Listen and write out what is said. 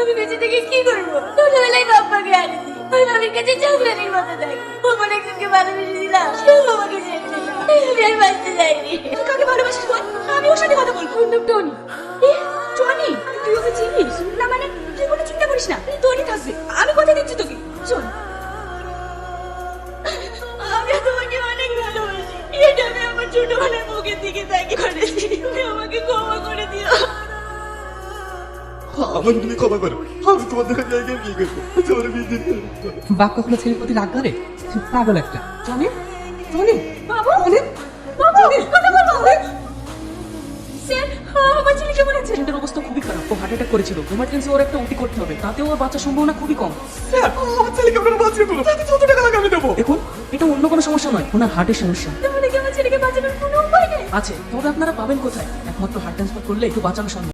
আমি বেঁচে থেকে কি করব? ছোটবেলায় রব্বাকে হারিয়েছি। আমি বাবার কাছে চকলেটের মতো থাকি। ও একজনকে ভালোবেসে দিলাম। সেও আমাকে ছেড়ে দিল। আমি আর বাঁচতে চাইনি। কাকে ভালোবাসিস বল? আমি ওর সাথে কথা বলব। অন্য টনি। টনি? তুই ওকে চিনিস? না মানে তুই কোনো চিন্তা করিস না। টনি থাকবে। আমি কথা দিচ্ছি তোকে। শোন। আমি তোমাকে অনেক ভালোবাসি। এটা আমি আমার ছোটবেলার মুখের দিকে তাই আমাকে তুমি ক্ষমা করো। আমি তোমার দেখা জায়গায় বিয়ে করব। তোমার বিয়ে দিতে বাপ কখনো ছেলের প্রতি রাগ করে? পাগল একটা। টনি টনি বাবু? টনি বাবু কথা বল। বাবু স্যার আমার ছেলে কেমন আছে পেশেন্টের অবস্থা খুবই খারাপ। ও হার্ট অ্যাটাক করেছিল। ওর একটা উটি করতে হবে। তাতেও ওর বাঁচার সম্ভাবনা খুবই কম। স্যার আমার ছেলেকে আপনারা বাঁচিয়ে তুলো তাতে যত টাকা লাগে আমি দেবো। দেখুন এটা অন্য কোনো সমস্যা নয়। ওনার হার্টের সমস্যা। তাহলে কি আমার ছেলেকে বাঁচানোর কোনো উপায় নেই? আছে তবে আপনারা পাবেন কোথায়? একমাত্র হার্ট ট্রান্সফার করলে একটু বাঁচানো সম্ভব।